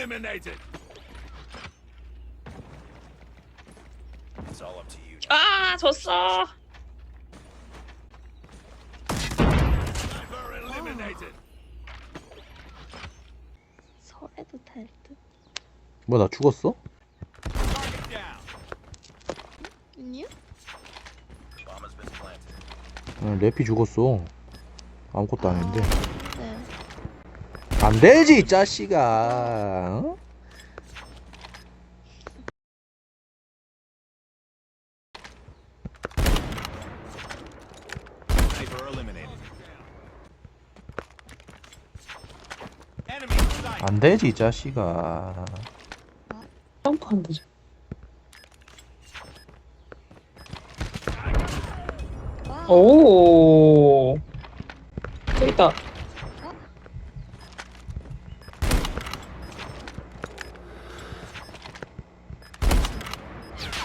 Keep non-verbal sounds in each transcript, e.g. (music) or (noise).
eliminated. It's all up to you. 아 졌어. Sniper eliminated. 설에도 될 듯. 뭐야 나 죽었어? Target down. 아니요? Bomb has been planted. 응, 래피 죽었어 아무것도 안 했는데 네. 안 되지 이 자식아 어? 안 되지 이 자식아 점프한다. 저. 와. 오. 저기 있다.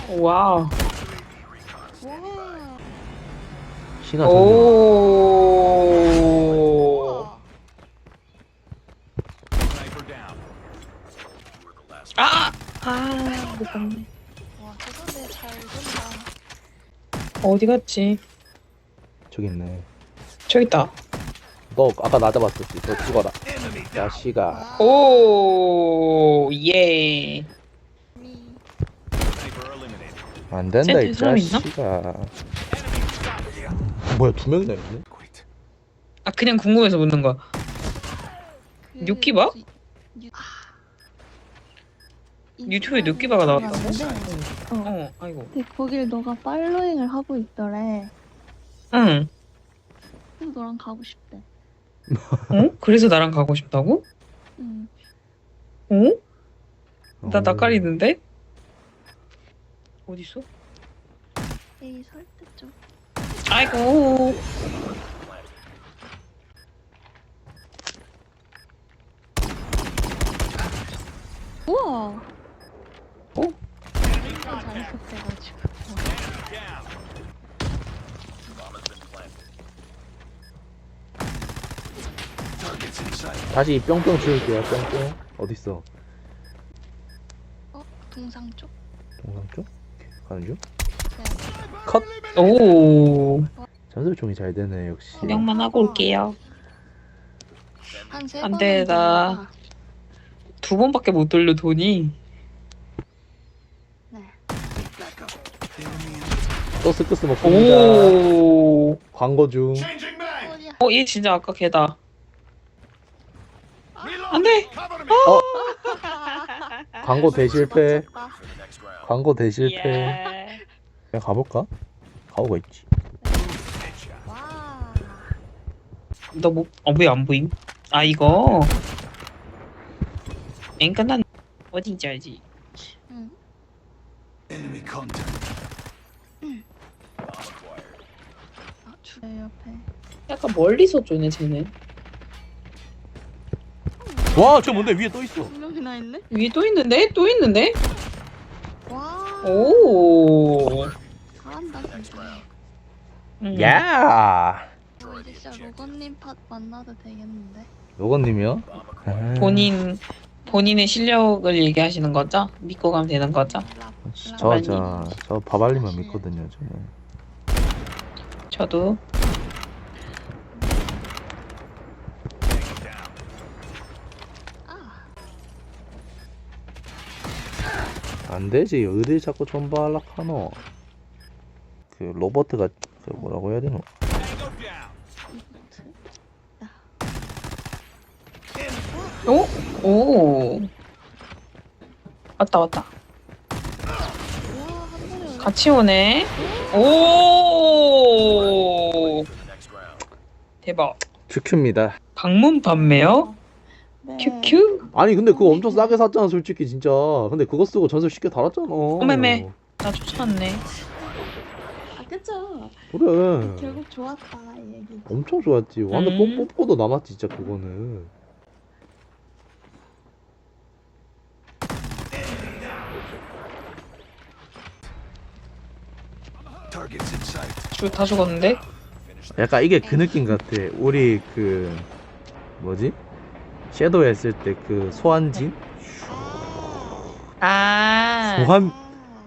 와. 와. 시간 전 오. 아. 아. 못 봤네. 와, 세상에 잘 된다. 어디 갔지? 저기 있네 저기 있다. 너 아까 나 잡았었지 너 죽어라. 자식아 와. 오. 예. 안 된다 이 센터에 사람 있나? 자식아. 뭐야 두 명이나 있네 Quit. 아 그냥 궁금해서 묻는 거야. 그 뉴키바? 유튜브에 뉴키바가 나왔다고? 어. 어. 아이고. 근데 거길 너가 팔로잉을 하고 있더래. 응. 그래서 너랑 가고 싶대. 어? 그래서 나랑 가고 싶다고? 응. 어? 나 어. 낯가리는데? 어디 있어? 에이 설득 좀. 아이고. 우와. 어? Targets in sight. 다시 뿅뿅 치울게요 뿅뿅 어딨어 어? 동상 쪽? 동상 쪽? 가는 중? 네. 컷! 오. 전설총이 잘 되네 역시 구경만 하고 올게요. 한세 안 돼, 나. 두 번밖에 못 돌려 돈이. 또 스크스 먹습니다 오. 광고 중 Changing mag. 어디야? 어, 얘 진짜 아까 걔다. Reload. 안 돼. Cover me. 어? 광고 대실패 round. 광고 대실패 예. 그냥 가볼까? 가오가 있지. 와. 너 뭐, 어, 왜 안 보임? 아, 이거. 엥 끝난, 어딘지 알지? 응. Enemy contact. Bomb acquired. 아, 주 내 옆에. 약간 멀리서 쪼네, 쟤는. 와 저 뭔데 위에 또 있어 두 명이나 있네? 위에 또 있는데? 또 있는데? 와. 오. 음. 야 진짜 로건님 팟 만나도 되겠는데? 로건님이요? 아, 본인, 본인의 실력을 얘기하시는 거죠? 믿고 가면 되는 거죠? 라- 저, 저, 저 바발리만 믿거든요 저는 저도. 아. 안 되지 어딜 자꾸 전발락하노 그 로버트가 그 뭐라고 해야 되노 Tango down. 이거트. 오? 오. 왔다, 왔다. 같이 오네. 오. 대박. 큐큐입니다 방문 판매요? 네. 큐큐? 아니 근데 그거 엄청 싸게 샀잖아 솔직히 진짜 근데 그거 쓰고 전설 쉽게 달았잖아 어메메. 나 쫓아왔네. 아 그쵸. 그래 결국 좋았다 이 얘기. 엄청 좋았지 완전 음. 뽑- 뽑고도 남았지 진짜 그거는 다 죽었는데? 약간 이게 그 느낌 같아 우리 그 뭐지? 섀도우 했을 때 그 소환진? 아, 소환 아,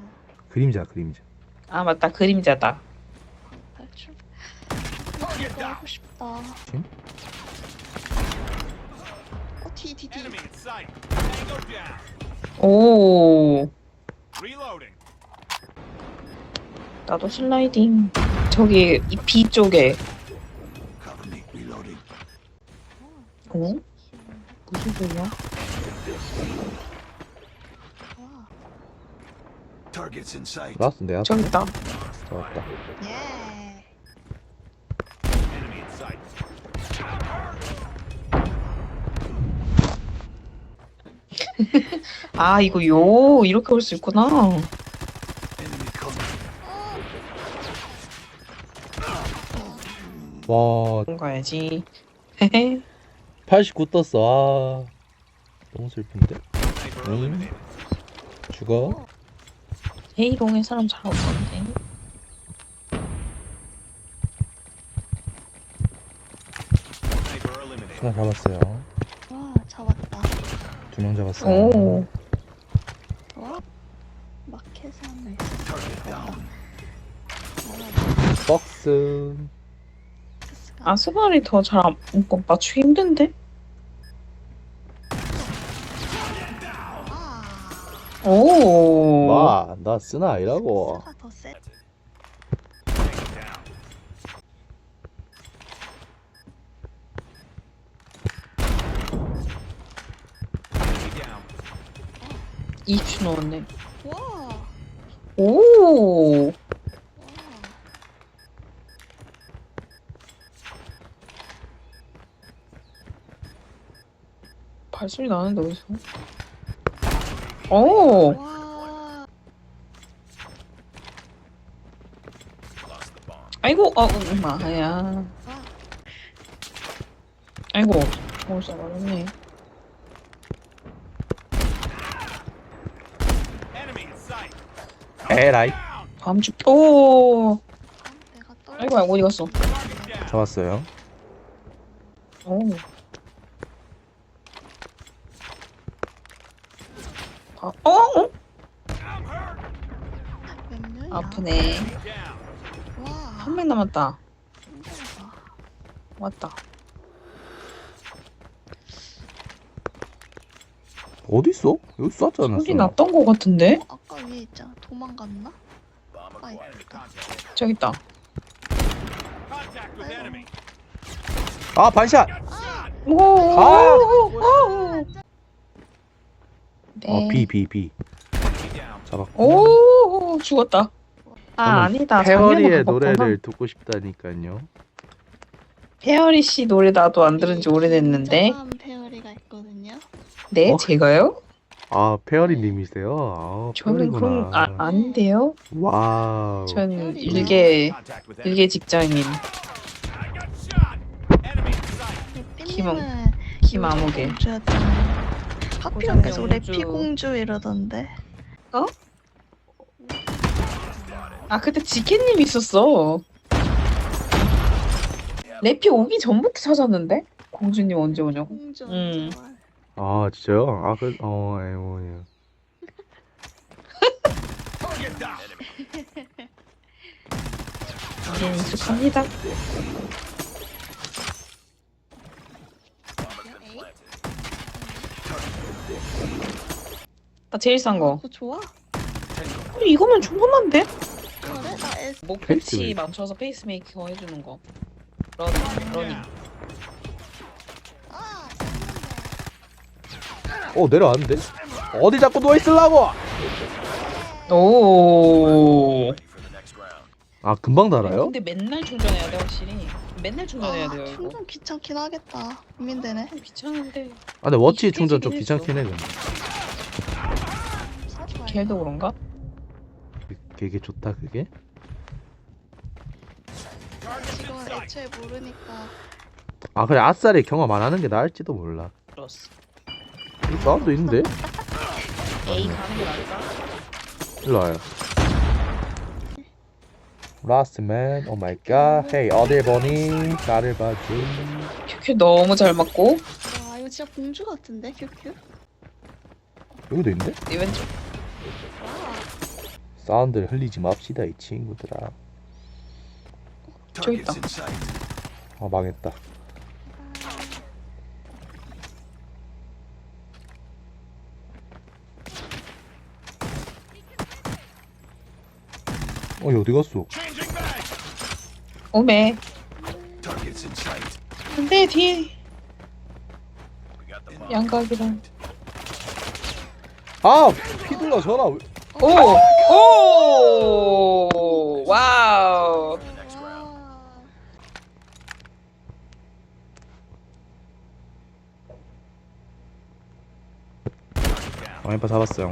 그림자 그림자. 아 맞다 그림자다. 탈출. 이거 하고 싶다. 응? 어, 뒤, 뒤, 뒤. Enemy in sight. Tango down. 오, Reloading. 나도 슬라이딩. 저기 이 B 쪽에. Cover me. Reloading. 어? 무슨 소리야? 와. Targets in sight. 라스 내가 저기 있다. 잡았다. 예. (laughs) 아 이거 요 이렇게 올 수 있구나. 와 가야지. 헤헤. 89 떴어. 아 너무 슬픈데. 응? 죽어. 헤이롱에 사람 잘 없던데. Eliminated. 하나 잡았어요. 와, 잡았다. 두 명 잡았어요. 오. 와. 마켓에 하나. 박스. 스가. 아 스발이 더잘안 이거 맞추기 힘든데? 아. 오. 와, 나 쓰나 아니라고. 스가 더 세. Down. 20 넣었네. 와. 오. 와. 발소리 나는데 어디서? 오. 와. 아이고 어 엄마야. 와. 아이고. 벌써 in sight. 에라이. 밤주. 오. 아, 내가 떨어. 아이고 아이고 어디 갔어? 잡았어요. 오. 아, 어? 어? 몇 명이야? 아프네. 한 명 남았다. 왔다. 어디 있어? 여기 쐈지 않았어? 소리 났던 거 같은데? 어, 아까 위에 있잖아. 도망갔나? Acquired. Contact. 저기 있다. 아 반샷. Shot. 오. 아! 오. 네. 어 B B B. 잡았고. 오 죽었다. 아 아니다. 페어리의 노래를. 듣고 싶다니까요. 페어리 씨 노래 나도 안 들은 지 오래됐는데. 한 페어리가 있거든요. 네 어? 제가요? 아 페어리님이세요? 아, 저는 그럼 아. 아닌데요. 와우. 전 일개. 일개 직장인 삐님은 김아무개. 하필 계속. 래피 공주 이러던데. 아 그때 지케님 있었어. 래피 오기 전부터 찾았는데 공주님 언제 오냐고. 공주 음. 아 진짜요? 아 그, 어. Target down. 이제 익숙합니다. 나 제일 싼 거. 그거 좋아? 근데 이거면 충분한데? 목표치 페이스메이커. 맞춰서 페이스메이커 해주는 거. 런, 러닝. 아, 어 내려왔는데? 어디 자꾸 누워 있으려고? 오. 아 금방 달아요? 근데 맨날 충전해야 돼 확실히. 맨날 충전해야 돼요 아, 이거. 충전 귀찮긴 하겠다. 고민되네. 귀찮은데 아 근데 워치 충전 좀. 귀찮긴 해 근데. 사지 말자. 걔도 그런가? 되게 좋다 그게? 애초에 모르니까. 아 그래 아싸리 경험 안 하는 게 나을지도 몰라. 이 사운드 있는데? A 가는 게 나을까? 일로 와요. 라스트맨 오 마이 갓 헤이 어딜 보니 나를 봐줘 큐큐 너무 잘 맞고 와, 이거 진짜 공주 같은데, 큐큐? 여기도 있는데? 네 왼쪽. 사운드를 흘리지 맙시다 이 친구들아 저기 있다. 아 망했다 어, 얘 어디 갔어? 오메. 근데 뒤에. 양각이랑. 아! 피들러 전화 왜... 오! 오! 와우. 왕이파 잡았어요